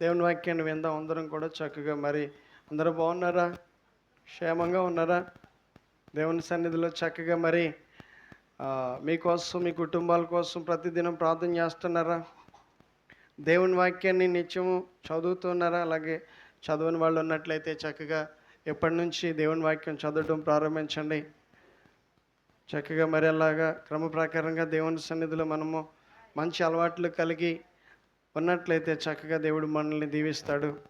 దేవుని వాక్యాన్ని విందాం. అందరం కూడా చక్కగా మరి అందరూ బాగున్నారా? క్షేమంగా ఉన్నారా? దేవుని సన్నిధిలో చక్కగా మరి మీకోసం మీ కుటుంబాల కోసం ప్రతిదినం ప్రార్థన చేస్తున్నారా? దేవుని వాక్యాన్ని నిత్యము చదువుతున్నారా? అలాగే చదవని వాళ్ళు ఉన్నట్లయితే చక్కగా ఎప్పటి నుంచి దేవుని వాక్యం చదవడం ప్రారంభించండి. చక్కగా మరి అలాగా క్రమ ప్రకారంగా దేవుని సన్నిధిలో మనము మంచి అలవాట్లు కలిగి ఉన్నట్లయితే చక్కగా దేవుడు మనల్ని దీవిస్తాడు.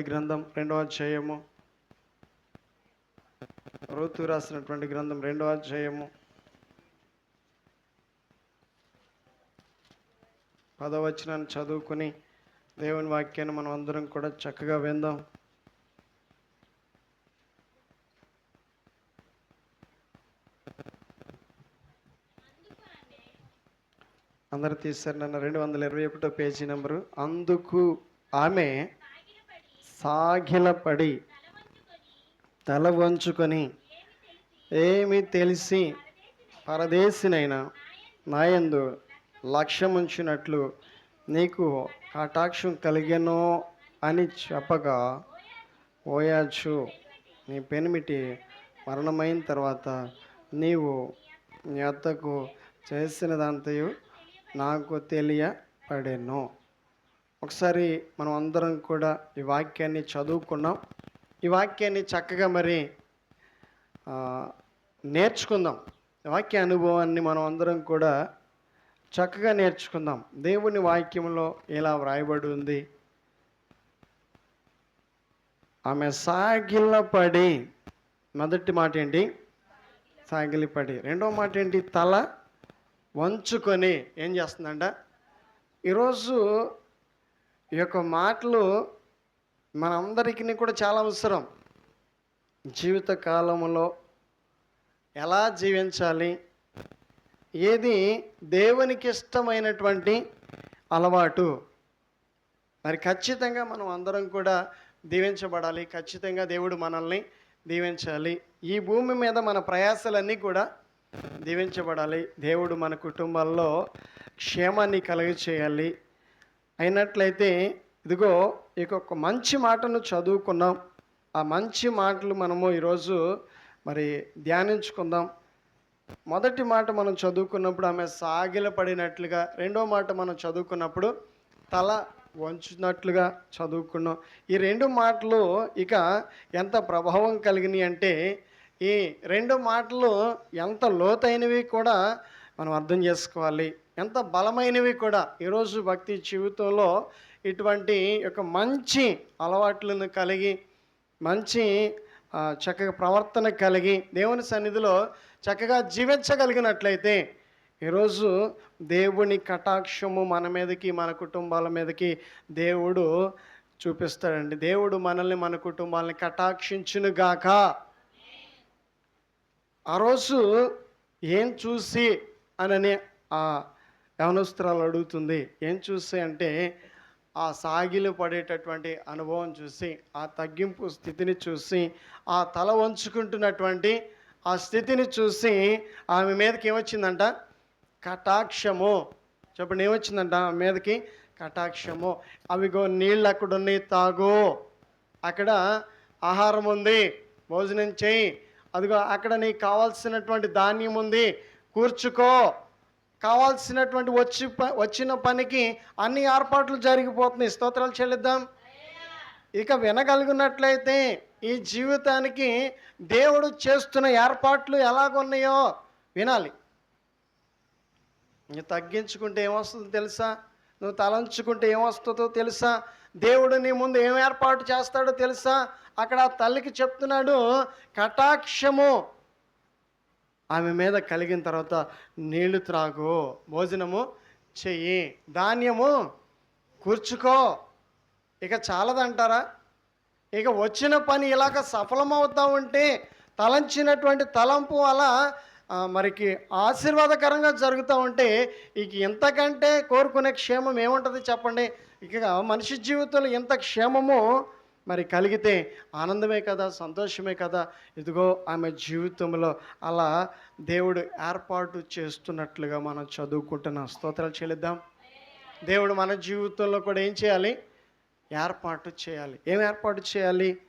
గ్రంథం రెండవ అధ్యాయము. ఋతు రాసినటువంటి గ్రంథం రెండవ అధ్యాయము. పదవచనాన్ని చదువుకుని దేవుని వాక్యాన్ని మనం అందరం కూడా చక్కగా విందాం. అందరు తీశారు నన్ను రెండు వందల ఇరవై ఒకటో పేజీ నెంబరు. అందుకు ఆమె సాగిలపడి తల వంచుకొని ఏమి తెలిసి పరదేశినైనా నాయందు లక్ష్యముంచినట్లు నీకు కటాక్షం కలిగెనో అని చెప్పగా ఓయాచు నీ పెనిమిటి మరణమైన తర్వాత నీవు నీ అత్తకు చేసిన దాంతయు నాకు తెలియపడెను. ఒకసారి మనం అందరం కూడా ఈ వాక్యాన్ని చదువుకున్నాం. ఈ వాక్యాన్ని చక్కగా మరి నేర్చుకుందాం. వాక్య అనుభవాన్ని మనం అందరం కూడా చక్కగా నేర్చుకుందాం. దేవుని వాక్యంలో ఇలా వ్రాయబడి ఉంది? ఆమె సాగిలపడి మొదటి మాట ఏంటి సాగిలిపడి. రెండో మాట ఏంటి తల వంచుకొని ఏం చేస్తుందంట? ఈరోజు ఈ యొక్క మాటలు మనందరికీ కూడా చాలా అవసరం. జీవిత కాలంలో ఎలా జీవించాలి? ఏది దేవునికి ఇష్టమైనటువంటి అలవాటు? మరి ఖచ్చితంగా మనం అందరం కూడా దీవించబడాలి. ఖచ్చితంగా దేవుడు మనల్ని దీవించాలి. ఈ భూమి మీద మన ప్రయాసలన్నీ కూడా దీవించబడాలి. దేవుడు మన కుటుంబాల్లో క్షేమాన్ని కలుగ చేయాలి అయినట్లయితే ఇదిగో ఇక ఒక మంచి మాటను చదువుకున్నాం. ఆ మంచి మాటలు మనము ఈరోజు మరి ధ్యానించుకుందాం. మొదటి మాట మనం చదువుకున్నప్పుడు ఆమె సాగిలపడినట్లుగా రెండో మాట మనం చదువుకున్నప్పుడు తల వంచినట్లుగా చదువుకున్నాం. ఈ రెండు మాటలు ఇక ఎంత ప్రభావం కలిగినాయి అంటే ఈ రెండు మాటలు ఎంత లోతైనవి కూడా మనం అర్థం చేసుకోవాలి. ఎంత బలమైనవి కూడా ఈరోజు భక్తి జీవితంలో ఇటువంటి ఒక మంచి అలవాట్లను కలిగి మంచి చక్కగా ప్రవర్తన కలిగి దేవుని సన్నిధిలో చక్కగా జీవించగలిగినట్లయితే ఈరోజు దేవుని కటాక్షము మన మీదకి మన కుటుంబాల మీదకి దేవుడు చూపిస్తాడండి. దేవుడు మనల్ని మన కుటుంబాలని కటాక్షించునుగాక. ఆ రోజు ఏం చూసి అనని ఆ యవనస్త్రాలు అడుగుతుంది ఏం చూసి? అంటే ఆ సాగిలు పడేటటువంటి అనుభవం చూసి ఆ తగ్గింపు స్థితిని చూసి ఆ తల వంచుకుంటున్నటువంటి ఆ స్థితిని చూసి ఆమె మీదకి ఏమొచ్చిందంట? కటాక్షము. చెప్పండి ఏమొచ్చిందంట ఆమె మీదకి? కటాక్షము. అవిగో నీళ్ళు అక్కడ ఉన్నాయి తాగు. అక్కడ ఆహారం ఉంది భోజనం చేయి. అదిగో అక్కడ నీకు కావాల్సినటువంటి ధాన్యం ఉంది. కూర్చుకో. కావాల్సినటువంటి వచ్చి ప- వచ్చిన పనికి అన్ని ఏర్పాట్లు జరిగిపోతున్నాయి. స్తోత్రాలు చెల్లిద్దాం. ఇక వినగలిగినట్లయితే ఈ జీవితానికి దేవుడు చేస్తున్న ఏర్పాట్లు ఎలాగున్నాయో వినాలి. నువ్వు తగ్గించుకుంటే ఏమొస్తుందో తెలుసా? నువ్వు తలంచుకుంటే ఏమొస్తుందో తెలుసా? దేవుడు నీ ముందు ఏం ఏర్పాటు చేస్తాడో తెలుసా? అక్కడ తల్లికి చెప్తున్నాడు కటాక్షము. ఆమె మీద కలిగిన తర్వాత నీళ్ళు త్రాగు భోజనము చెయ్యి ధాన్యము కూర్చుకో. ఇక చాలదంటారా? ఇక వచ్చిన పని ఇలాగ సఫలమవుతా ఉంటే తలంచినటువంటి తలంపు అలా మరికి ఆశీర్వాదకరంగా జరుగుతూ ఉంటే ఇక ఇంతకంటే కోరుకునే క్షేమం ఏముంటుంది చెప్పండి? ఇక మనిషి జీవితంలో ఎంత క్షేమము మరి కలిగితే ఆనందమే కదా సంతోషమే కదా. ఇదిగో ఆమె జీవితంలో అలా దేవుడు ఏర్పాటు చేస్తున్నట్లుగా మనం చదువుకుంటున్నాం స్తోత్రాలు చెల్లిద్దాం. దేవుడు మన జీవితంలో కూడా ఏం చేయాలి? ఏర్పాటు చేయాలి. ఏం ఏర్పాటు చేయాలి?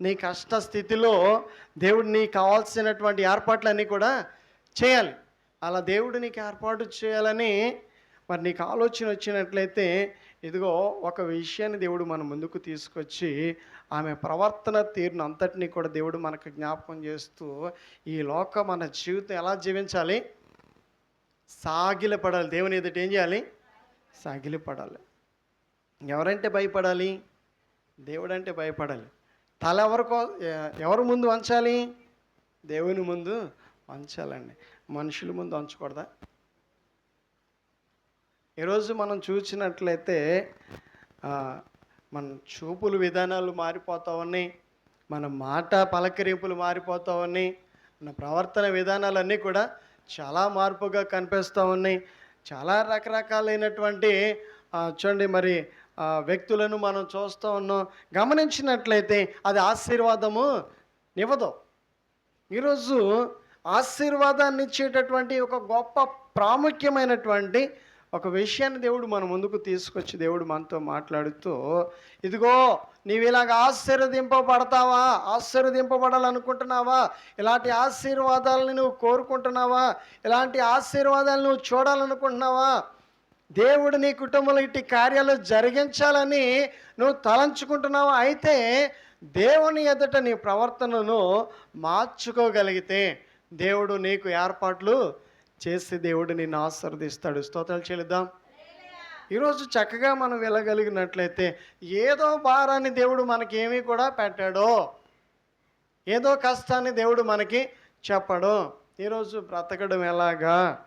నీ కష్ట స్థితిలో దేవుడు నీకు కావాల్సినటువంటి ఏర్పాట్లన్నీ కూడా చేయాలి. అలా దేవుడు నీకు ఏర్పాటు చేయాలని మరి నీకు ఆలోచన వచ్చినట్లయితే ఇదిగో ఒక విషయాన్ని దేవుడు మన ముందుకు తీసుకొచ్చి ఆమె ప్రవర్తన తీరును అంతటినీ కూడా దేవుడు మనకు జ్ఞాపకం చేస్తూ ఈ లోక మన జీవితం ఎలా జీవించాలి? సాగిలపడాలి. దేవుని ఎదుట ఏం చేయాలి? సాగిలపడాలి. ఎవరంటే భయపడాలి? దేవుడంటే భయపడాలి. తల ఎవరికో ఎవరి ముందు వంచాలి? దేవుని ముందు వంచాలండి. మనుషుల ముందు వంచకూడదా? ఈరోజు మనం చూసినట్లయితే మన చూపుల విధానాలు మారిపోతా మన మాట పలకరింపులు మారిపోతా మన ప్రవర్తన విధానాలన్నీ కూడా చాలా మార్పుగా కనిపిస్తూ ఉన్నాయి. చాలా రకరకాలైనటువంటి చూడండి మరి వ్యక్తులను మనం చూస్తూ ఉన్నాం. గమనించినట్లయితే అది ఆశీర్వాదము ఇవ్వదు. ఈరోజు ఆశీర్వాదాన్ని ఇచ్చేటటువంటి ఒక గొప్ప ప్రాముఖ్యమైనటువంటి ఒక విషయాన్ని దేవుడు మన ముందుకు తీసుకొచ్చి దేవుడు మనతో మాట్లాడుతూ ఇదిగో నీవు ఇలాగ ఆశీర్వదింపబడతావా? ఆశీర్వదింపబడాలనుకుంటున్నావా? ఇలాంటి ఆశీర్వాదాలని నువ్వు కోరుకుంటున్నావా? ఇలాంటి ఆశీర్వాదాలు నువ్వు చూడాలనుకుంటున్నావా? దేవుడు నీ కుటుంబంలో ఇట్టి కార్యాలు జరిగించాలని నువ్వు తలంచుకుంటున్నావా? అయితే దేవుని ఎదుట నీ ప్రవర్తనను మార్చుకోగలిగితే దేవుడు నీకు ఏర్పాట్లు చేసి దేవుడు నిన్ను ఆశీర్వదిస్తాడు. స్తోత్రాలు చెల్లిద్దాం. ఈరోజు చక్కగా మనం వెళ్ళగలిగినట్లయితే ఏదో భారాన్ని దేవుడు మనకి ఏమీ కూడా పెట్టాడో. ఏదో కష్టాన్ని దేవుడు మనకి చెప్పడు. ఈరోజు బ్రతకడం ఎలాగా?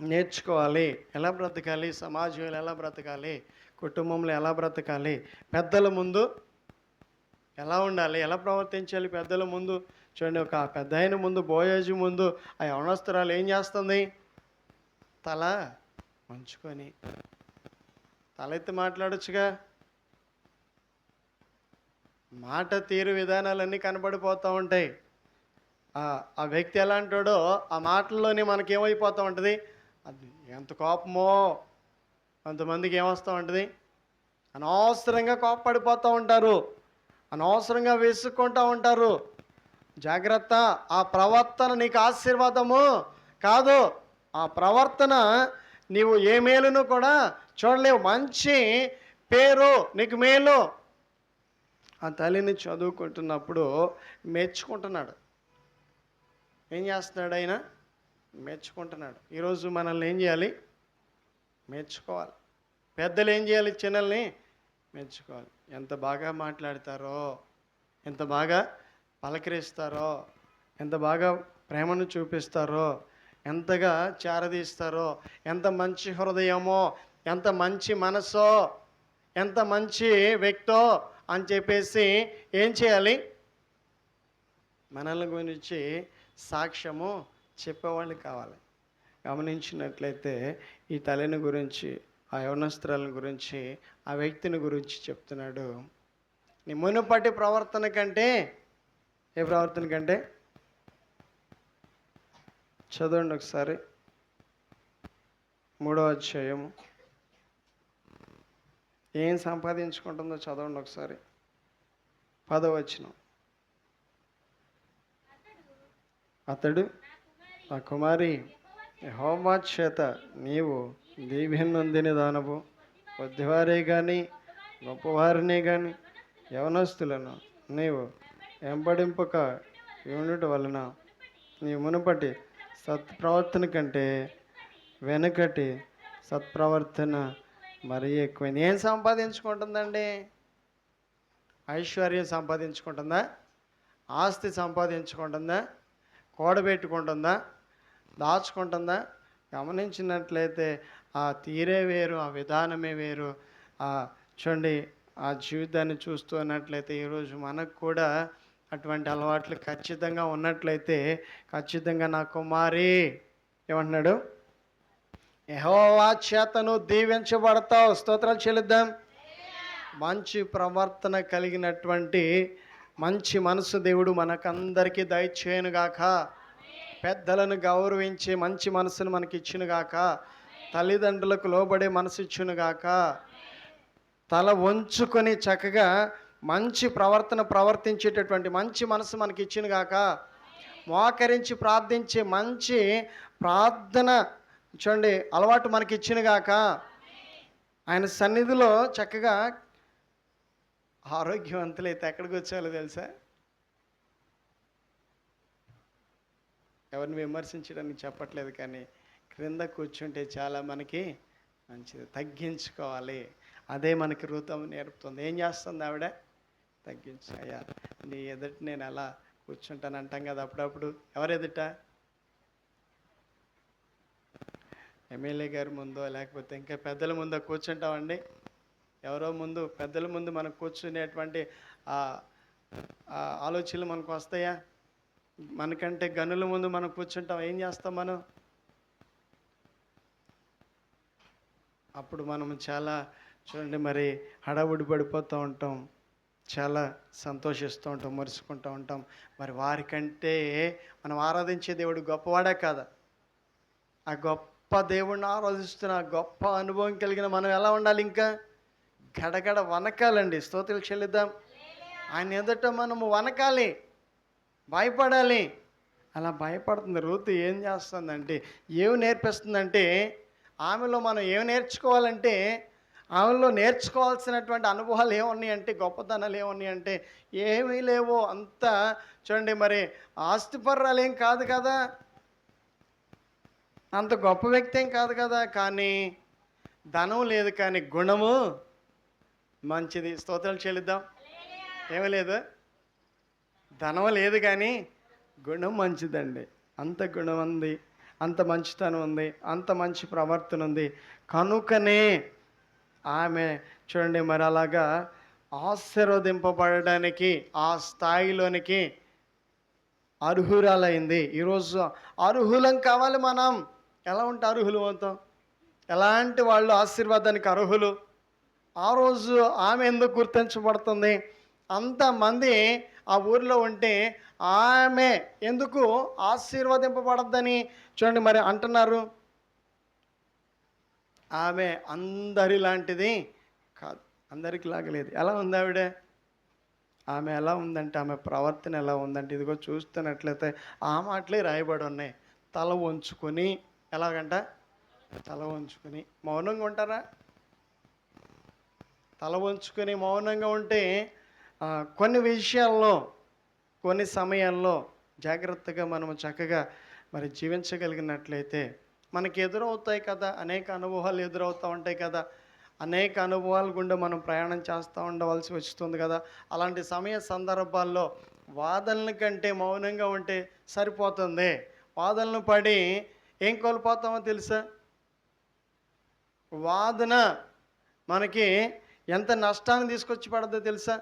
నేర్చుకోవాలి. ఎలా బ్రతకాలి? సమాజంలో ఎలా బ్రతకాలి? కుటుంబంలో ఎలా బ్రతకాలి? పెద్దల ముందు ఎలా ఉండాలి? ఎలా ప్రవర్తించాలి? పెద్దల ముందు చూడండి ఒక పెద్ద ఆయన ముందు బోయేజీ ముందు ఆ యవనస్తురాలు ఏం చేస్తుంది? తల వంచుకొని తల ఎత్తి మాట్లాడొచ్చుగా. మాట తీరు విధానాలన్నీ కనబడిపోతూ ఉంటాయి. ఆ- వ్యక్తి ఎలాంటాడో ఆ మాటల్లోనే మనకేమైపోతూ ఉంటుంది. అది ఎంత కోపమో కొంతమందికి ఏమొస్తూ ఉంటుంది? అనవసరంగా కోపపడిపోతూ ఉంటారు. అనవసరంగా వేసుకుంటూ ఉంటారు. జాగ్రత్త ఆ ప్రవర్తన నీకు ఆశీర్వాదము కాదు. ఆ ప్రవర్తన నీవు ఏ మేలును కూడా చూడలేవు. మంచి పేరు నీకు మేలు. ఆ తల్లిని చదువుకుంటున్నప్పుడు మెచ్చుకుంటున్నాడు. ఏం చేస్తున్నాడు ఆయన? మెచ్చుకుంటున్నాడు. ఈరోజు మనల్ని ఏం చేయాలి? మెచ్చుకోవాలి. పెద్దలు ఏం చేయాలి? చిన్నల్ని మెచ్చుకోవాలి. ఎంత బాగా మాట్లాడతారో ఎంత బాగా పలకరిస్తారో ఎంత బాగా ప్రేమను చూపిస్తారో ఎంతగా చారదీస్తారో ఎంత మంచి హృదయమో ఎంత మంచి మనసో ఎంత మంచి వ్యక్తో అని చెప్పేసి ఏం చేయాలి? మనల్ని గురించి సాక్ష్యము చెప్పేవాళ్ళు కావాలి. గమనించినట్లయితే ఈ తల్లిని గురించి ఆ యవనస్త్రాల గురించి ఆ వ్యక్తిని గురించి చెప్తున్నాడు. నీ మునుపటి ప్రవర్తన కంటే ఏ ప్రవర్తన కంటే చదవండి ఒకసారి. మూడో అధ్యాయము. ఏం సంపాదించుకుంటుందో చదవండి ఒకసారి. పదవచనం అతడు ఆ కుమారి యెహోవా చేత నీవు దీవెన్నందిని దానవు కొద్దివారే కానీ గొప్పవారినే కానీ యవనస్తులను నీవు వెంబడింపక యూనిట్ వలన నీ మునుపటి సత్ప్రవర్తన కంటే వెనకటి సత్ప్రవర్తన మరీ ఎక్కువైంది. ఏం సంపాదించుకుంటుందండి? ఐశ్వర్యం సంపాదించుకుంటుందా? ఆస్తి సంపాదించుకుంటుందా? కూడబెట్టుకుంటుందా? దాచుకుంటుందా? గమనించినట్లయితే ఆ తీరే వేరు ఆ విధానమే వేరు. ఆ చూడండి ఆ జీవితాన్ని చూస్తున్నట్లయితే ఈరోజు మనకు కూడా అటువంటి అలవాట్లు ఖచ్చితంగా ఉన్నట్లయితే ఖచ్చితంగా నా కుమారి ఏమంటున్నాడు? యహోవా చేతను దీవించబడతావు. స్తోత్రాలు చెల్లిద్దాం. మంచి ప్రవర్తన కలిగినటువంటి మంచి మనసు దేవుడు మనకందరికీ దయచేయనుగాక. పెద్దలను గౌరవించే మంచి మనసును మనకి ఇచ్చినగాక తల్లిదండ్రులకు లోబడే మనసు ఇచ్చునుగాక. తల వంచుకొని చక్కగా మంచి ప్రవర్తన ప్రవర్తించేటటువంటి మంచి మనసు మనకి ఇచ్చునుగాక మోకరించి ప్రార్థించే మంచి ప్రార్థన చూడండి అలవాటు మనకి ఇచ్చినగాక ఆయన సన్నిధిలో చక్కగా ఆరోగ్యవంతులైతే ఎక్కడికి వచ్చాలో తెలుసా? ఎవరిని విమర్శించడానికి చెప్పట్లేదు కానీ క్రింద కూర్చుంటే చాలా మనకి మంచిది. తగ్గించుకోవాలి. అదే మనకి రూతం నేర్పుతుంది. ఏం చేస్తుంది ఆవిడ? తగ్గించు. అయ్యా నీ ఎదుట నేను అలా కూర్చుంటాను అంటాం కదా అప్పుడప్పుడు. ఎవరు ఎదుట? ఎమ్మెల్యే గారి ముందో లేకపోతే ఇంకా పెద్దల ముందో కూర్చుంటామండి. ఎవరో ముందు పెద్దల ముందు మనం కూర్చునేటువంటి ఆ ఆ ఆలోచనలు మనకు వస్తాయా? మనకంటే గనుల ముందు మనం కూర్చుంటాం. ఏం చేస్తాం మనం? అప్పుడు మనం చాలా చూడండి మరి హడావుడి పడిపోతూ ఉంటాం. చాలా సంతోషిస్తూ ఉంటాం మురుసుకుంటూ ఉంటాం. మరి వారికంటే మనం ఆరాధించే దేవుడు గొప్పవాడే కాదా? ఆ గొప్ప దేవుడిని ఆరాధిస్తున్న ఆ గొప్ప అనుభవం కలిగిన మనం ఎలా ఉండాలి ఇంకా? గడగడ వనకాలండి. స్తోత్రులు చెల్లిద్దాం. ఆయన ఎదుట మనము వనకాలి. భయపడాలి. అలా భయపడుతుంది. రూతు ఏం చేస్తుందంటే ఏమి నేర్పిస్తుందంటే ఆమెలో మనం ఏమి నేర్చుకోవాలంటే ఆమెలో నేర్చుకోవాల్సినటువంటి అనుభవాలు ఏమున్నాయి అంటే గొప్పతనాలు ఏమున్నాయి అంటే ఏమీ లేవో అంతా చూడండి మరి ఆస్తిపర్రాలు ఏం కాదు కదా. అంత గొప్ప వ్యక్తి ఏం కాదు కదా. కానీ ధనం లేదు కానీ గుణము మంచిది. స్తోత్రాలు చెల్లిద్దాం. ఏమీ లేదు. ధనం లేదు కానీ గుణం మంచిదండి. అంత గుణం ఉంది అంత మంచితనం ఉంది అంత మంచి ప్రవర్తన ఉంది. కనుకనే ఆమె చూడండి మరి అలాగా ఆశీర్వదింపబడడానికి ఆ స్థాయిలోనికి అర్హురాలైంది. ఈరోజు అర్హులం కావాలి మనం. ఎలా ఉంటే అర్హులు అవుతాం ఎలాంటి వాళ్ళు ఆశీర్వాదానికి అర్హులు? ఆ రోజు ఆమె ఎందుకు గుర్తించబడుతుంది? అంతమంది ఆ ఊరిలో ఉంటే ఆమె ఎందుకు ఆశీర్వదింపబడద్దని చూడండి మరి అంటున్నారు. ఆమె అందరిలాంటిది కాదు. అందరికి లాగలేదు. ఎలా ఉంది ఆవిడ? ఆమె ఎలా ఉందంటే ఆమె ప్రవర్తన ఎలా ఉందంటే ఇదిగో చూస్తున్నట్లయితే ఆ మాటలే రాయబడి ఉన్నాయి. తల వంచుకొని ఎలాగంట? తల వంచుకొని. మౌనంగా ఉంటారా? తల వంచుకొని మౌనంగా ఉంటే కొన్ని విషయాల్లో కొన్ని సమయాల్లో జాగ్రత్తగా మనము చక్కగా మరి జీవించగలిగినట్లయితే మనకి ఎదురవుతాయి కదా అనేక అనుభవాలు ఎదురవుతూ ఉంటాయి కదా అనేక అనుభవాల గుండా మనం ప్రయాణం చేస్తూ ఉండవలసి వస్తుంది కదా. అలాంటి సమయ సందర్భాల్లో వాదనల కంటే మౌనంగా ఉంటే సరిపోతుంది. వాదనలు పడి ఏం కోల్పోతామో తెలుసా? వాదన మనకి ఎంత నష్టాన్ని తీసుకొచ్చి పడద్దో తెలుసా?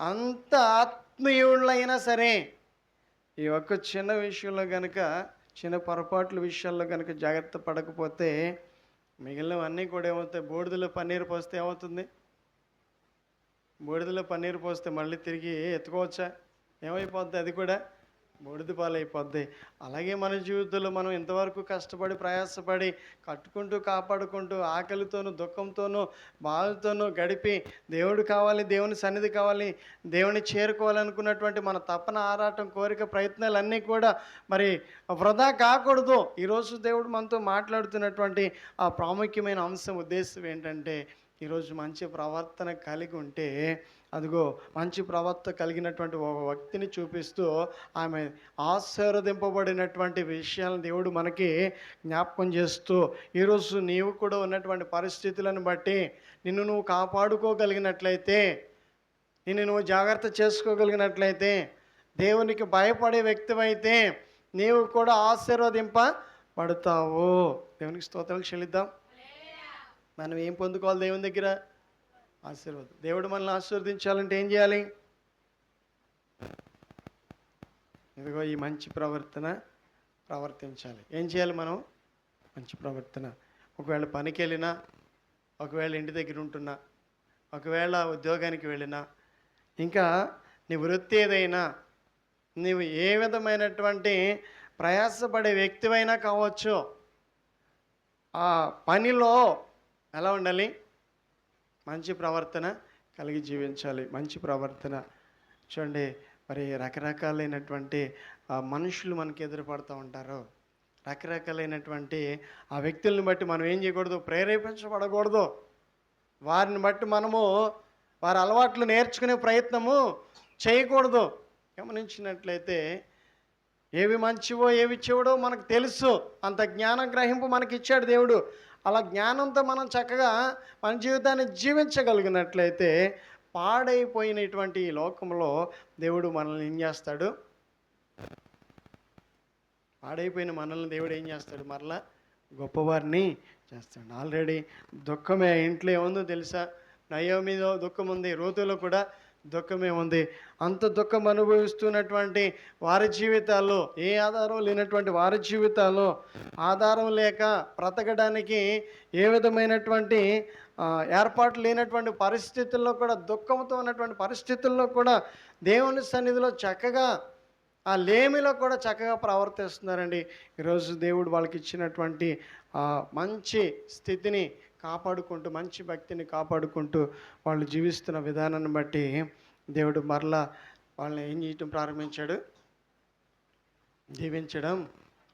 అంత ఆత్మీయుళ్ళైనా సరే ఈ ఒక్క చిన్న విషయంలో కనుక చిన్న పొరపాట్ల విషయాల్లో కనుక జాగ్రత్త పడకపోతే మిగిలినవన్నీ కూడా ఏమవుతాయి? బూడిదలో పన్నీరు పోస్తే ఏమవుతుంది? బూడిదలో పన్నీరు పోస్తే మళ్ళీ తిరిగి ఎత్తుకోవచ్చా? ఏమైపోద్ది అది కూడా? బూడిద పాలైపోద్ది. అలాగే మన జీవితంలో మనం ఇంతవరకు కష్టపడి ప్రయాసపడి కట్టుకుంటూ కాపాడుకుంటూ ఆకలితోనూ దుఃఖంతోనూ బాధతోనూ గడిపి దేవుడు కావాలి దేవుని సన్నిధి కావాలి దేవుని చేరుకోవాలనుకున్నటువంటి మన తపన ఆరాటం కోరిక ప్రయత్నాలన్నీ కూడా మరి వృధా కాకూడదు. ఈరోజు దేవుడు మనతో మాట్లాడుతున్నటువంటి ఆ ప్రాముఖ్యమైన అంశం ఉద్దేశం ఏంటంటే ఈరోజు మంచి ప్రవర్తన కలిగి ఉంటే అదిగో మంచి ప్రవర్తన కలిగినటువంటి ఒక వ్యక్తిని చూపిస్తూ ఆమె ఆశీర్వదింపబడినటువంటి విషయాలను దేవుడు మనకి జ్ఞాపకం చేస్తూ ఈరోజు నీవు కూడా ఉన్నటువంటి పరిస్థితులను బట్టి నిన్ను నువ్వు కాపాడుకోగలిగినట్లయితే నిన్ను నువ్వు జాగ్రత్త చేసుకోగలిగినట్లయితే దేవునికి భయపడే వ్యక్తివైతే నీవు కూడా ఆశీర్వదింపబడతావు. దేవునికి స్తోత్రాలు చెల్లిద్దాం. మనం ఏం పొందుకోవాలి దేవుని దగ్గర? ఆశీర్వాదం. దేవుడు మనల్ని ఆశీర్వదించాలంటే ఏం చేయాలి? ఇదిగో ఈ మంచి ప్రవర్తన ప్రవర్తించాలి. ఏం చేయాలి మనం? మంచి ప్రవర్తన. ఒకవేళ పనికి వెళ్ళినా ఒకవేళ ఇంటి దగ్గర ఉంటున్నా ఒకవేళ ఉద్యోగానికి వెళ్ళినా ఇంకా నీ వృత్తి ఏదైనా నీవు ఏ విధమైనటువంటి ప్రయాసపడే వ్యక్తివైనా కావచ్చు ఆ పనిలో ఎలా ఉండాలి? మంచి ప్రవర్తన కలిగి జీవించాలి. మంచి ప్రవర్తన. చూడండి మరి రకరకాలైనటువంటి మనుషులు మనకి ఎదురుపడుతూ ఉంటారు. రకరకాలైనటువంటి ఆ వ్యక్తులను బట్టి మనం ఏం చేయకూడదు? ప్రేరేపించబడకూడదు. వారిని బట్టి మనము వారి అలవాట్లు నేర్చుకునే ప్రయత్నము చేయకూడదు. గమనించినట్లయితే ఏవి మంచివో ఏవి చెవుడో మనకు తెలుసు. అంత జ్ఞానం గ్రహింపు మనకి ఇచ్చాడు దేవుడు. అలా జ్ఞానంతో మనం చక్కగా మన జీవితాన్ని జీవించగలిగినట్లయితే పాడైపోయినటువంటి ఈ లోకంలో దేవుడు మనల్ని ఏం చేస్తాడు? పాడైపోయిన మనల్ని దేవుడు ఏం చేస్తాడు? మరలా గొప్పవారిని చేస్తాడు. ఆల్రెడీ దుఃఖమే ఇంట్లో ఏముందో తెలుసా? నయో మీద దుఃఖం ఉంది రోతులో కూడా దుఃఖమే ఉంది. అంత దుఃఖం అనుభవిస్తున్నటువంటి వారి జీవితాల్లో ఏ ఆధారం లేనటువంటి వారి జీవితాల్లో ఆధారం లేక బ్రతకడానికి ఏ విధమైనటువంటి ఏర్పాటు లేనటువంటి పరిస్థితుల్లో కూడా దుఃఖంతో ఉన్నటువంటి పరిస్థితుల్లో కూడా దేవుని సన్నిధిలో చక్కగా ఆ లేమిలో కూడా చక్కగా ప్రవర్తిస్తున్నారండి. ఈరోజు దేవుడు వాళ్ళకి ఇచ్చినటువంటి మంచి స్థితిని కాపాడుకుంటూ మంచి భక్తిని కాపాడుకుంటూ వాళ్ళు జీవిస్తున్న విధానాన్ని బట్టి దేవుడు మరలా వాళ్ళని ఏం చేయటం ప్రారంభించాడు? దీవించడం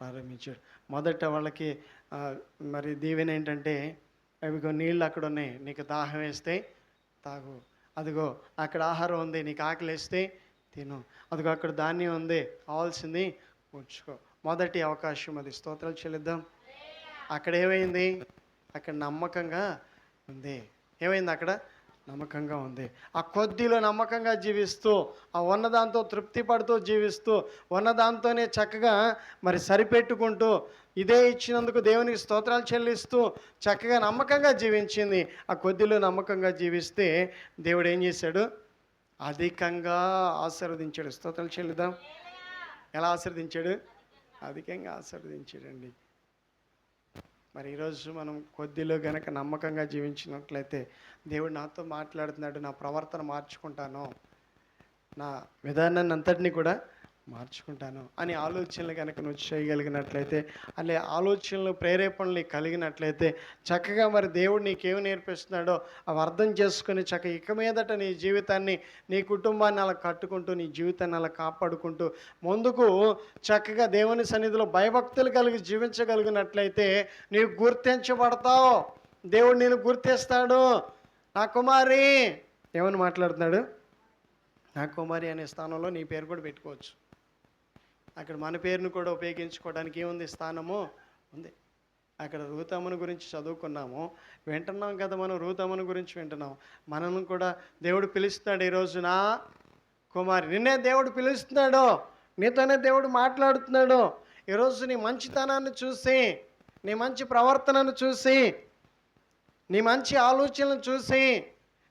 ప్రారంభించాడు. మొదట వాళ్ళకి మరి దీవెన ఏంటంటే అవిగో నీళ్ళు అక్కడ ఉన్నాయి నీకు దాహం వేస్తే తాగు. అదిగో అక్కడ ఆహారం ఉంది నీకు ఆకలి వేస్తే తిను. అదిగో అక్కడ ధాన్యం ఉంది కావాల్సింది ఉంచుకో. మొదటి అవకాశం అది. స్తోత్రాలు చెల్లిద్దాం. అక్కడ ఏమైంది? అక్కడ నమ్మకంగా ఉంది. ఏమైంది అక్కడ? నమ్మకంగా ఉంది. ఆ కొద్దిలో నమ్మకంగా జీవిస్తూ ఆ ఉన్నదాంతో తృప్తి పడుతూ జీవిస్తూ ఉన్నదాంతోనే చక్కగా మరి సరిపెట్టుకుంటూ ఇదే ఇచ్చినందుకు దేవునికి స్తోత్రాలు చెల్లిస్తూ చక్కగా నమ్మకంగా జీవించింది. ఆ కొద్దిలో నమ్మకంగా జీవిస్తే దేవుడు ఏం చేశాడు? అధికంగా ఆశీర్వదించాడు. స్తోత్రాలు చెల్లిద్దాం. ఎలా ఆశీర్వదించాడు? అధికంగా ఆశీర్వదించాడండి. మరి ఈరోజు మనం కొద్దిలో గనక నమ్మకంగా జీవించినట్లయితే దేవుడు నాతో మాట్లాడుతున్నాడు నా ప్రవర్తన మార్చుకుంటాను నా విధానాన్ని అంతటినీ కూడా మార్చుకుంటాను అని ఆలోచనలు కనుక నువ్వు చేయగలిగినట్లయితే అలే ఆలోచనలు ప్రేరేపణలు కలిగినట్లయితే చక్కగా మరి దేవుడు నీకేమి నేర్పిస్తున్నాడో అవి అర్థం చేసుకుని చక్క ఇక మీదట నీ జీవితాన్ని నీ కుటుంబాన్ని అలా కట్టుకుంటూ నీ జీవితాన్ని అలా కాపాడుకుంటూ ముందుకు చక్కగా దేవుని సన్నిధిలో భయభక్తులు కలిగి జీవించగలిగినట్లయితే నీవు గుర్తించబడతావు. దేవుడు నేను గుర్తిస్తాడు. నా కుమారి ఏమని మాట్లాడుతున్నాడు? నా కుమారి అనే స్థానంలో నీ పేరు కూడా పెట్టుకోవచ్చు. అక్కడ మన పేరును కూడా ఉపయోగించుకోవడానికి ఏముంది? స్థానము ఉంది. అక్కడ రూతమ్మను గురించి చదువుకున్నాము. వింటున్నాం కదా మనం రూతమ్మను గురించి వింటున్నాం. మనల్ని కూడా దేవుడు పిలుస్తున్నాడు ఈరోజు నా కుమారి నిన్నే దేవుడు పిలుస్తున్నాడు. నీతోనే దేవుడు మాట్లాడుతున్నాడు. ఈరోజు నీ మంచితనాన్ని చూసి నీ మంచి ప్రవర్తనను చూసి నీ మంచి ఆలోచనలను చూసి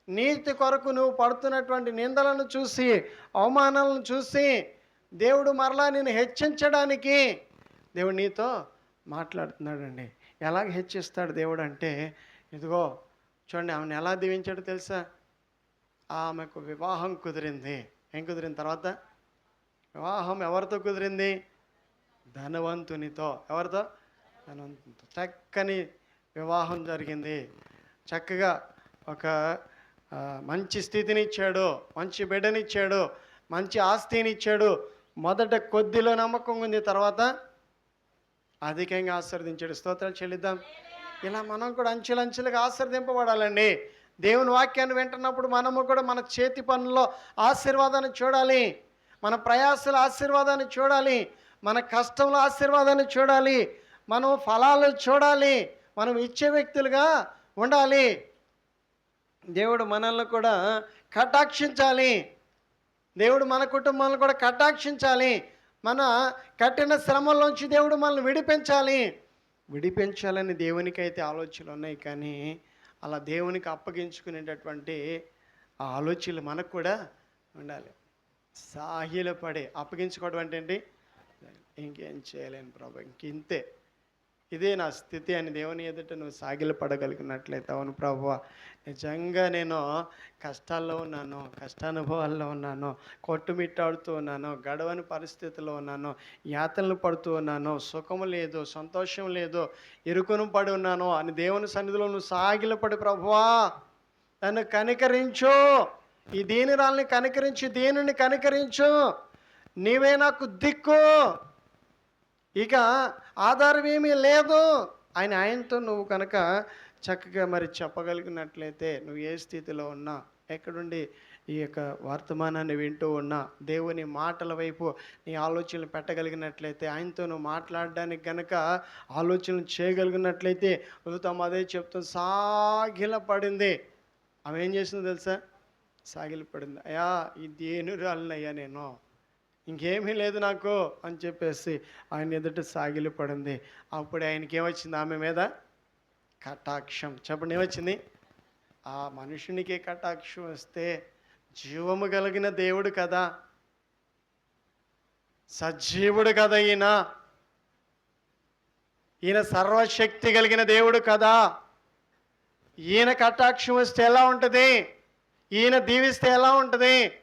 నీతి కొరకు నువ్వు పడుతున్నటువంటి నిందలను చూసి అవమానాలను చూసి దేవుడు మరలా నేను హెచ్చించడానికి దేవుడు నీతో మాట్లాడుతున్నాడండి. ఎలాగ హెచ్చిస్తాడు దేవుడు అంటే ఇదిగో చూడండి ఆమెను ఎలా దీవించాడో తెలుసా? ఆమెకు వివాహం కుదిరింది. ఏం కుదిరిన తర్వాత? వివాహం ఎవరితో కుదిరింది? ధనవంతునితో. ఎవరితో? ధనవంతునితో. చక్కని వివాహం జరిగింది. చక్కగా ఒక మంచి స్థితిని ఇచ్చాడు. మంచి బిడ్డనిచ్చాడు మంచి ఆస్తిని ఇచ్చాడు. మొదట కొద్దిలో నమ్మకం ఉంది తర్వాత అధికంగా ఆశీర్వదించాడు. స్తోత్రాలు చెల్లిద్దాం. ఇలా మనం కూడా అంచెలంచెలుగా ఆశీర్దింపబడాలండి దేవుని వాక్యాన్ని వింటున్నప్పుడు మనము కూడా మన చేతి పనుల్లో ఆశీర్వాదాన్ని చూడాలి. మన ప్రయాసాల ఆశీర్వాదాన్ని చూడాలి. మన కష్టంలో ఆశీర్వాదాన్ని చూడాలి. మనం ఫలాలు చూడాలి. మనం ఇచ్చే వ్యక్తులుగా ఉండాలి. దేవుడు మనల్ని కూడా కటాక్షించాలి. దేవుడు మన కుటుంబాలను కూడా కటాక్షించాలి. మన కఠిన శ్రమలోంచి దేవుడు మనల్ని విడిపించాలి. విడిపించాలని దేవునికి అయితే ఆలోచనలు ఉన్నాయి కానీ అలా దేవునికి అప్పగించుకునేటటువంటి ఆ ఆలోచనలు మనకు కూడా ఉండాలి. సాహిలపడే అప్పగించుకోవడం అంటే ఏంటి? ఇంకేం చేయలేను ప్రభు ఇంకింతే ఇదే నా స్థితి అని దేవుని ఎదుట నువ్వు సాగిలపడగలిగినట్లయితే అవును ప్రభు నిజంగా నేను కష్టాల్లో ఉన్నాను కష్టానుభవాల్లో ఉన్నాను కొట్టుమిట్టాడుతూ ఉన్నాను గడవని పరిస్థితిలో ఉన్నాను యాతనలు పడుతూ ఉన్నాను సుఖము లేదు సంతోషం లేదు ఇరుకును పడి ఉన్నాను అని దేవుని సన్నిధిలో నువ్వు సాగిలపడి ప్రభువా. నన్ను కనికరించు. ఈ దీనిరాల్ని కనికరించి దేనిని కనికరించు. నీవే నాకు దిక్కు. ఇక ఆధారం ఏమీ లేదు. ఆయన ఆయనతో నువ్వు కనుక చక్కగా మరి చెప్పగలిగినట్లయితే నువ్వు ఏ స్థితిలో ఉన్నా ఎక్కడుండి ఈ యొక్క వర్తమానాన్ని వింటూ ఉన్నా దేవుని మాటల వైపు నీ ఆలోచనలు పెట్టగలిగినట్లయితే ఆయనతో నువ్వు మాట్లాడడానికి గనక ఆలోచనలు చేయగలిగినట్లయితే తమ అదే చెప్తూ సాగిల పడింది ఆమె ఏం చేసిందో తెలుసా? సాగిలపడింది. అయ్యా ఈ దేనురాలనయ్యా నేను. ఇంకేమీ లేదు నాకు అని చెప్పేసి ఆయన ఎదుట సాగిలి పడింది అప్పుడు ఆయనకి ఏమొచ్చింది ఆమె మీద? కటాక్షం. చెప్పండి ఏమొచ్చింది? ఆ మనుషునికి కటాక్షం వస్తే జీవము కలిగిన దేవుడు కదా. సజీవుడు కదా ఈయన. ఈయన సర్వశక్తి కలిగిన దేవుడు కదా. ఈయన కటాక్షం వస్తే ఎలా ఉంటుంది? ఈయన దీవిస్తే ఎలా ఉంటుంది?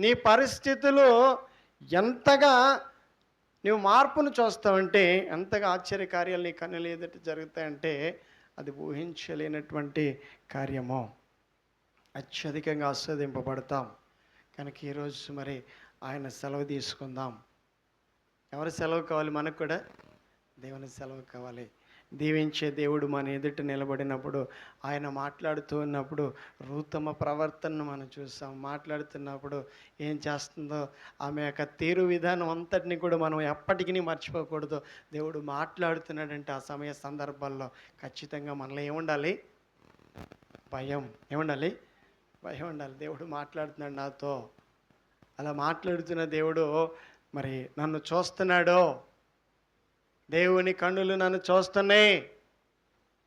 నీ పరిస్థితులు ఎంతగా నువ్వు మార్పును చూస్తావంటే ఎంతగా ఆశ్చర్య కార్యాలు నీ కన్నులు ఎదుట జరుగుతాయంటే అది ఊహించలేనటువంటి కార్యము. అత్యధికంగా ఆస్వాదింపబడతాం. కనుక ఈరోజు మరి ఆయన సెలవు తీసుకుందాం. ఎవరి సెలవు కావాలి మనకు కూడా? దేవుని సెలవు కావాలి. దీవించే దేవుడు మన ఎదుట నిలబడినప్పుడు ఆయన మాట్లాడుతూ ఉన్నప్పుడు రూతమ ప్రవర్తనను మనం చూస్తాం. మాట్లాడుతున్నప్పుడు ఏం చేస్తుందో ఆమె యొక్క తీరు విధానం అంతటిని కూడా మనం ఎప్పటికీ మర్చిపోకూడదు. దేవుడు మాట్లాడుతున్నాడంటే ఆ సమయ సందర్భాల్లో ఖచ్చితంగా మనలో ఏముండాలి? భయం. ఏముండాలి? భయం ఉండాలి. దేవుడు మాట్లాడుతున్నాడు నాతో. అలా మాట్లాడుతున్న దేవుడు మరి నన్ను చూస్తున్నాడో దేవుని కన్నులు నన్ను చూస్తున్నాయి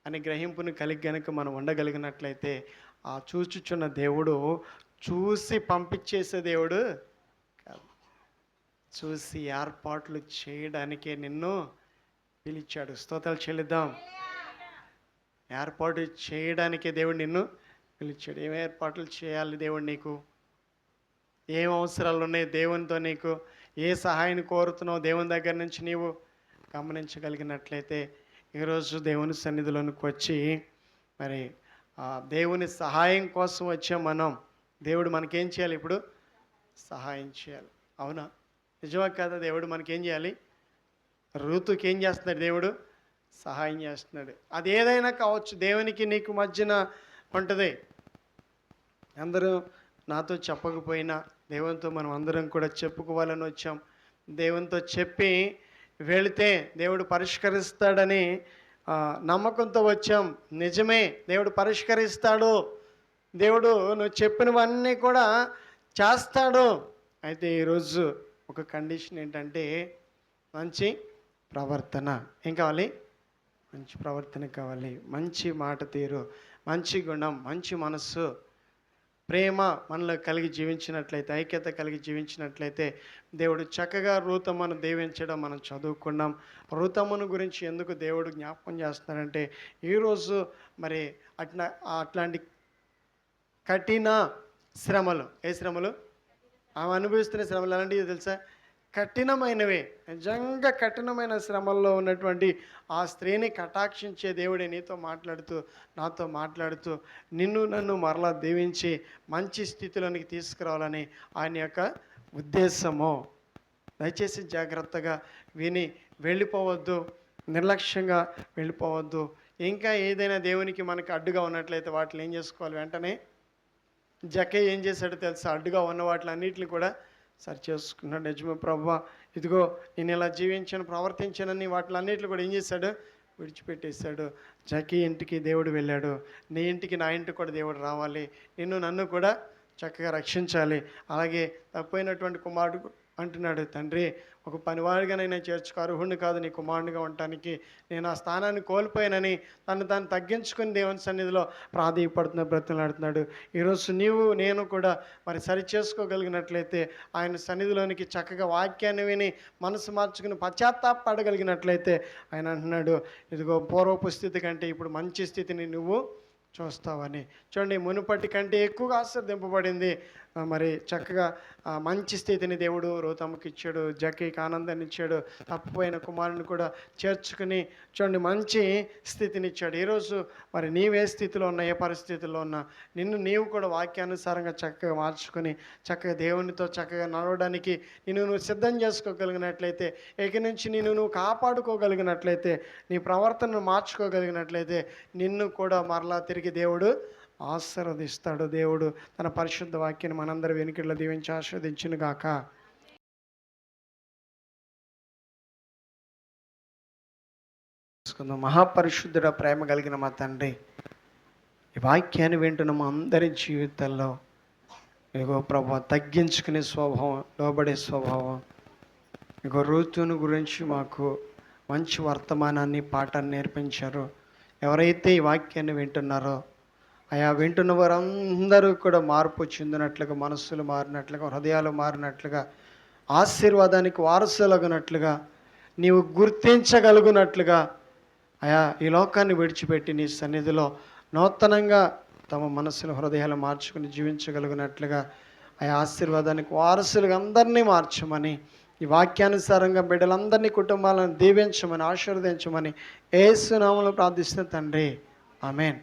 అని గ్రహింపుని కలిగి గనుక మనం ఉండగలిగినట్లయితే ఆ చూచుచున్న దేవుడు చూసి పంపించేసే దేవుడు కాదు. చూసి ఏర్పాట్లు చేయడానికే నిన్ను పిలిచాడు. స్తోత్రాలు చెల్లిద్దాం. ఏర్పాటు చేయడానికే దేవుడు నిన్ను పిలిచాడు. ఏం ఏర్పాట్లు చేయాలి దేవుడు నీకు? ఏం అవసరాలు ఉన్నాయి దేవునితో నీకు? ఏ సహాయాన్ని కోరుతున్నావు దేవుని దగ్గర నుంచి నీవు? గమనించగలిగినట్లయితే ఈరోజు దేవుని సన్నిధిలోనికి వచ్చి మరి ఆ దేవుని సహాయం కోసం వచ్చే మనం దేవుడు మనకేం చేయాలి ఇప్పుడు? సహాయం చేయాలి. అవునా? నిజమా కదా? దేవుడు మనకేం చేయాలి? ఋతుకి ఏం చేస్తున్నాడు దేవుడు? సహాయం చేస్తున్నాడు. అది ఏదైనా కావచ్చు. దేవునికి నీకు మధ్యన ఉంటుంది. అందరూ నాతో చెప్పకపోయినా దేవునితో మనం అందరం కూడా చెప్పుకోవాలని వచ్చాం. దేవునితో చెప్పి వెళితే దేవుడు పరిష్కరిస్తాడని నమ్మకంతో వచ్చాం. నిజమే దేవుడు పరిష్కరిస్తాడు. దేవుడు నువ్వు చెప్పినవన్నీ కూడా చేస్తాడు. అయితే ఈరోజు ఒక కండిషన్ ఏంటంటే మంచి ప్రవర్తన. ఏం కావాలి? మంచి ప్రవర్తన కావాలి. మంచి మాట తీరు. మంచి గుణం. మంచి మనస్సు. ప్రేమ మనలో కలిగి జీవించినట్లయితే ఐక్యత కలిగి జీవించినట్లయితే దేవుడు చక్కగా రూతమ్మను దీవించడం మనం చదువుకున్నాం. రూతమ్మను గురించి ఎందుకు దేవుడు జ్ఞాపకం చేస్తున్నారంటే ఈరోజు మరి అట్లా అట్లాంటి కఠిన శ్రమలు ఏ శ్రమలు? ఆమె అనుభవిస్తున్న శ్రమలు ఎలాంటివి తెలుసా? కఠినమైనవే. నిజంగా కఠినమైన శ్రమల్లో ఉన్నటువంటి ఆ స్త్రీని కటాక్షించే దేవుడే నీతో మాట్లాడుతూ నాతో మాట్లాడుతూ నిన్ను నన్ను మరలా దీవించి మంచి స్థితిలోనికి తీసుకురావాలని ఆయన యొక్క ఉద్దేశము. దయచేసి జాగ్రత్తగా విని వెళ్ళిపోవద్దు నిర్లక్ష్యంగా వెళ్ళిపోవద్దు. ఇంకా ఏదైనా దేవునికి మనకు అడ్డుగా ఉన్నట్లయితే వాటిని ఏం చేసుకోవాలి? వెంటనే జకే ఏం చేశాడో తెలుసా? అడ్డుగా ఉన్న వాటిలన్నిటిని కూడా సరి చేసుకున్నాడు నిజమే ప్రభా. ఇదిగో నేను ఇలా జీవించాను ప్రవర్తించానని వాటిలన్నిటిని కూడా ఏం చేశాడు? విడిచిపెట్టేశాడు. జకి ఇంటికి దేవుడు వెళ్ళాడు. నీ ఇంటికి నా ఇంటికి కూడా దేవుడు రావాలి. నిన్ను నన్ను కూడా చక్కగా రక్షించాలి. అలాగే తప్పైనటువంటి కుమారుడు అంటున్నాడు తండ్రి ఒక పనివాడిగానైనా చేర్చుకో అర్హుడిని కాదు నీ కుమారుడిగా ఉండటానికి. నేను ఆ స్థానాన్ని కోల్పోయానని తను తాను తగ్గించుకుని దేవుని సన్నిధిలో ప్రాధేయపడుతున్న బ్రతులాడుతున్నాడు ఈరోజు నీవు నేను కూడా మరి సరి చేసుకోగలిగినట్లయితే ఆయన సన్నిధిలోనికి చక్కగా వాక్యాన్ని విని మనసు మార్చుకుని పశ్చాత్తాపడగలిగినట్లయితే ఆయన అంటున్నాడు ఇదిగో పూర్వపు స్థితి కంటే ఇప్పుడు మంచి స్థితిని నువ్వు చూస్తావని. చూడండి మునుపటి కంటే ఎక్కువగా ఆశ్రదింపబడింది మరి చక్కగా మంచి స్థితిని దేవుడు రోతమ్మకి ఇచ్చాడు జక్కీకి ఆనందాన్ని ఇచ్చాడు తప్పిపోయిన కుమారుని కూడా చేర్చుకుని చూడండి మంచి స్థితిని ఇచ్చాడు. ఈరోజు మరి నీవే స్థితిలో ఉన్నా ఏ పరిస్థితుల్లో ఉన్నా నిన్ను నీవు కూడా వాక్యానుసారంగా చక్కగా మార్చుకొని చక్కగా దేవునితో చక్కగా నడవడానికి నిన్ను నువ్వు సిద్ధం చేసుకోగలిగినట్లయితే ఇక నుంచి నిన్ను నువ్వు కాపాడుకోగలిగినట్లయితే నీ ప్రవర్తనను మార్చుకోగలిగినట్లయితే నిన్ను కూడా మరలా తిరిగి దేవుడు ఆశీర్వదిస్తాడు దేవుడు. తన పరిశుద్ధ వాక్యాన్ని మనందరి వెనుకల్లో దీవించి ఆస్వాదించును గాక మహాపరిశుద్ధుడ ప్రేమ కలిగిన మా తండ్రి ఈ వాక్యాన్ని వింటున్న మా అందరి జీవితాల్లో ఇగో ప్రభా తగ్గించుకునే స్వభావం లోబడే స్వభావం ఇగో ఋతువుని గురించి మాకు మంచి వర్తమానాన్ని పాఠాన్ని నేర్పించారు. ఎవరైతే ఈ వాక్యాన్ని వింటున్నారో ఆయా వింటున్న వారందరూ కూడా మార్పు చెందినట్లుగా మనస్సులు మారినట్లుగా హృదయాలు మారినట్లుగా ఆశీర్వాదానికి వారసులగినట్లుగా నీవు గుర్తించగలుగునట్లుగా అయా ఈ లోకాన్ని విడిచిపెట్టి నీ సన్నిధిలో నూతనంగా తమ మనసును హృదయాలు మార్చుకుని జీవించగలిగినట్లుగా ఆ ఆశీర్వాదానికి వారసులుగా అందరినీ మార్చమని ఈ వాక్యానుసారంగా బిడ్డలందరినీ కుటుంబాలను దీవించమని ఆశీర్వదించమని ఏసునామలో ప్రార్థిస్తున్న తండ్రి. ఆమెన్.